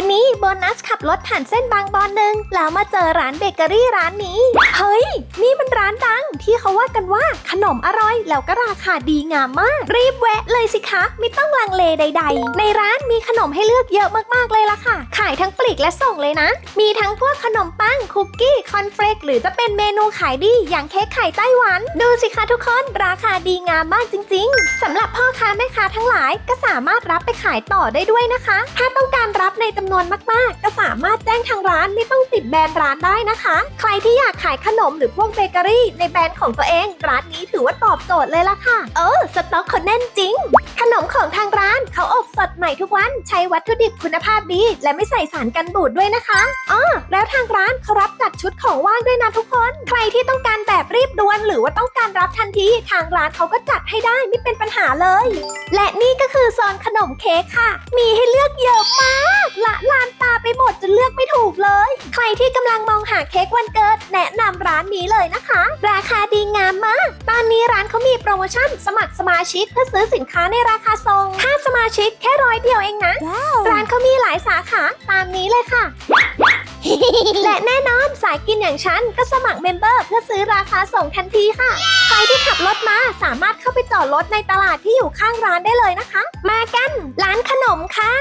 วันนี้โบนัสขับรถผ่านเส้นบางบอนหนึ่งแล้วมาเจอร้านเบเกอรี่ร้านนี้ เฮ้ย นี่มันร้านดัง ที่เขาว่ากันว่าขนมอร่อย แล้วก็ราคาดีงามมาก รีบแวะเลยสิคะ ไม่ต้องลังเลใด ๆ ในร้านมีขนมให้เลือกเยอะมากๆเลยล่ะค่ะ ขายทั้งปลีกและส่งเลยนะ มีทั้งพวกขนมปังคุกกี้คอนเฟลกหรือจะเป็นเมนูขายดีอย่างเค้กไข่ไต้หวัน ดูสิคะทุกคน ราคาดีงามมากจริง ๆสำหรับพ่อ ค้าแม่ค้าทั้งหลายก็สามารถรับไปขายต่อได้ด้วยนะคะ ถ้าต้องการรับในจำนวนมากๆ ก็สามารถแจ้งทางร้านไม่ต้องติดแบรนด์ร้านได้นะคะ ใครที่อยากขายขนมหรือพวกเบเกอรี่ในแบรนด์ของตัวเอง ร้านนี้ถือว่าตอบโจทย์เลยล่ะค่ะ เออสต็อกเขาแน่นจริง ขนมของทางร้านเขาอบสดใหม่ทุกวันใช้วัตถุดิบคุณภาพดี และไม่ใส่สารกันบูดด้วยนะคะอ๋อแล้วทางร้านเขารับจัดชุดของว่างด้วยนะทุกคน ใครที่ต้องการแบบรีบด่วน หรือว่าต้องการรับทันทีทางร้านเขาก็จัดให้ได้ไม่เป็นปัญหาเลยและนี่ก็คือโซนขนมเค้กค่ะ มีให้เลือกเยอะมาก ละลานตาไปหมดจนเลือกไม่ถูกเลย ใครที่กำลังมองหาเค้กวันเกิด แนะนำร้านนี้เลยนะคะ ราคาดีงามมาก ตอนนี้ร้านเขามีโปรโมชั่นสมัครสมาชิกเพื่อซื้อสินค้าในราคาทรงค่าสมาชิกแค่ร้อยเดียวเองนะ ร้านเขามีหลายสาขาตามนี้เลยค่ะ และแน่นอนสายกินอย่างฉันก็สมัครเมมเบอร์เพื่อซื้อราคาส่งทันทีค่ะ ใครที่ขับรถมาสามารถเข้าไปจอดรถในตลาดที่อยู่ข้างร้านได้เลยนะคะ มากัน ร้านขนมค่ะ